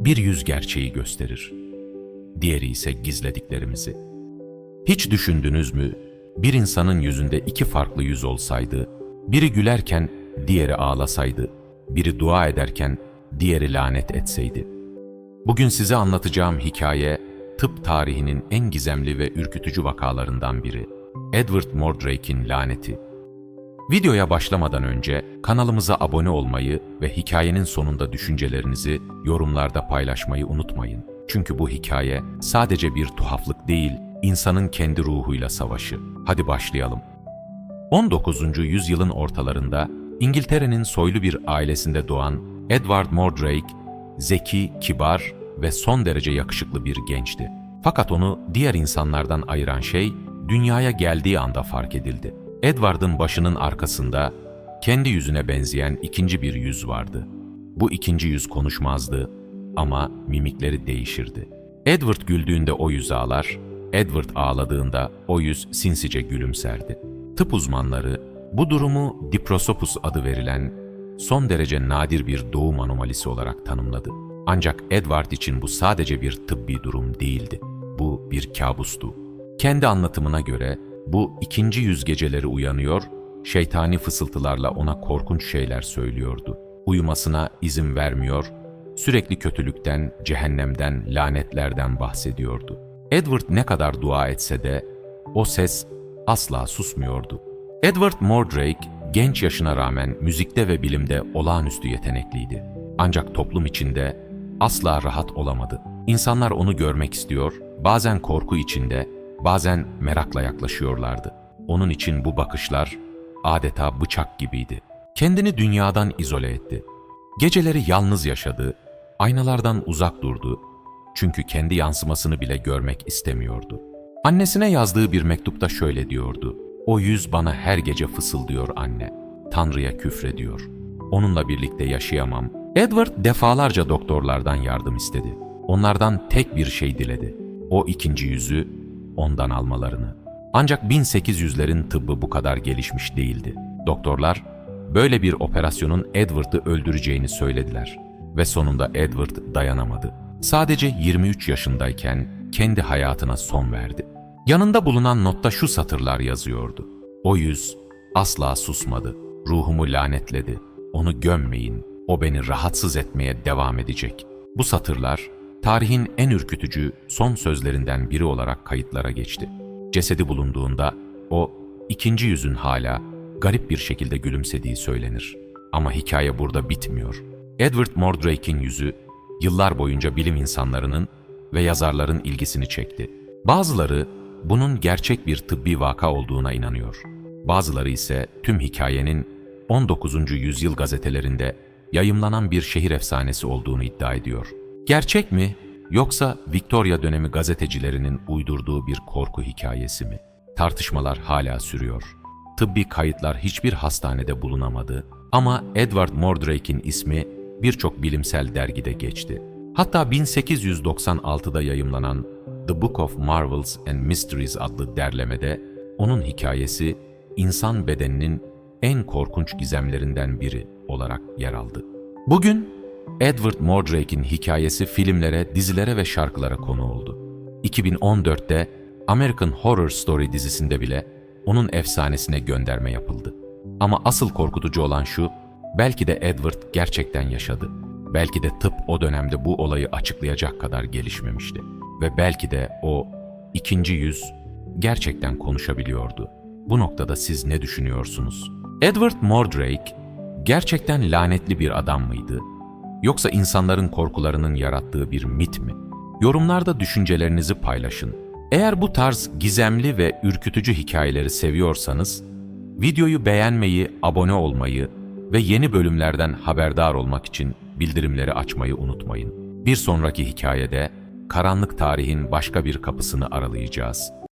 bir yüz gerçeği gösterir. Diğeri ise gizlediklerimizi. Hiç düşündünüz mü? Bir insanın yüzünde iki farklı yüz olsaydı, biri gülerken diğeri ağlasaydı, biri dua ederken diğeri lanet etseydi. Bugün size anlatacağım hikaye, tıp tarihinin en gizemli ve ürkütücü vakalarından biri. Edward Mordrake'in laneti. Videoya başlamadan önce kanalımıza abone olmayı ve hikayenin sonunda düşüncelerinizi yorumlarda paylaşmayı unutmayın. Çünkü bu hikaye sadece bir tuhaflık değil, insanın kendi ruhuyla savaşı. Hadi başlayalım. 19. yüzyılın ortalarında İngiltere'nin soylu bir ailesinde doğan Edward Mordrake, zeki, kibar ve son derece yakışıklı bir gençti. Fakat onu diğer insanlardan ayıran şey dünyaya geldiği anda fark edildi. Edward'ın başının arkasında kendi yüzüne benzeyen ikinci bir yüz vardı. Bu ikinci yüz konuşmazdı ama mimikleri değişirdi. Edward güldüğünde o yüz ağlar, Edward ağladığında o yüz sinsice gülümserdi. Tıp uzmanları bu durumu diprosopus adı verilen son derece nadir bir doğum anomalisi olarak tanımladı. Ancak Edward için bu sadece bir tıbbi durum değildi. Bu bir kabustu. Kendi anlatımına göre bu ikinci yüz geceleri uyanıyor, şeytani fısıltılarla ona korkunç şeyler söylüyordu. Uyumasına izin vermiyor, sürekli kötülükten, cehennemden, lanetlerden bahsediyordu. Edward ne kadar dua etse de o ses asla susmuyordu. Edward Mordrake genç yaşına rağmen müzikte ve bilimde olağanüstü yetenekliydi. Ancak toplum içinde asla rahat olamadı. İnsanlar onu görmek istiyor, bazen korku içinde, bazen merakla yaklaşıyorlardı. Onun için bu bakışlar adeta bıçak gibiydi. Kendini dünyadan izole etti. Geceleri yalnız yaşadı, aynalardan uzak durdu. Çünkü kendi yansımasını bile görmek istemiyordu. Annesine yazdığı bir mektupta şöyle diyordu. O yüz bana her gece fısıldıyor anne. Tanrı'ya küfrediyor. Onunla birlikte yaşayamam. Edward defalarca doktorlardan yardım istedi. Onlardan tek bir şey diledi. O ikinci yüzü ondan almalarını. Ancak 1800'lerin tıbbı bu kadar gelişmiş değildi. Doktorlar böyle bir operasyonun Edward'ı öldüreceğini söylediler ve sonunda Edward dayanamadı. Sadece 23 yaşındayken kendi hayatına son verdi. Yanında bulunan notta şu satırlar yazıyordu. O yüz asla susmadı. Ruhumu lanetledi. Onu gömmeyin. O beni rahatsız etmeye devam edecek. Bu satırlar tarihin en ürkütücü son sözlerinden biri olarak kayıtlara geçti. Cesedi bulunduğunda o ikinci yüzün hala garip bir şekilde gülümsediği söylenir. Ama hikaye burada bitmiyor. Edward Mordrake'in yüzü yıllar boyunca bilim insanlarının ve yazarların ilgisini çekti. Bazıları bunun gerçek bir tıbbi vaka olduğuna inanıyor. Bazıları ise tüm hikayenin 19. yüzyıl gazetelerinde yayımlanan bir şehir efsanesi olduğunu iddia ediyor. Gerçek mi yoksa Victoria dönemi gazetecilerinin uydurduğu bir korku hikayesi mi? Tartışmalar hala sürüyor. Tıbbi kayıtlar hiçbir hastanede bulunamadı ama Edward Mordrake'in ismi birçok bilimsel dergide geçti. Hatta 1896'da yayımlanan The Book of Marvels and Mysteries adlı derlemede onun hikayesi insan bedeninin en korkunç gizemlerinden biri olarak yer aldı. Bugün Edward Mordrake'in hikayesi filmlere, dizilere ve şarkılara konu oldu. 2014'te American Horror Story dizisinde bile onun efsanesine gönderme yapıldı. Ama asıl korkutucu olan şu, belki de Edward gerçekten yaşadı. Belki de tıp o dönemde bu olayı açıklayacak kadar gelişmemişti. Ve belki de o ikinci yüz gerçekten konuşabiliyordu. Bu noktada siz ne düşünüyorsunuz? Edward Mordrake gerçekten lanetli bir adam mıydı? Yoksa insanların korkularının yarattığı bir mit mi? Yorumlarda düşüncelerinizi paylaşın. Eğer bu tarz gizemli ve ürkütücü hikayeleri seviyorsanız, videoyu beğenmeyi, abone olmayı ve yeni bölümlerden haberdar olmak için bildirimleri açmayı unutmayın. Bir sonraki hikayede karanlık tarihin başka bir kapısını aralayacağız.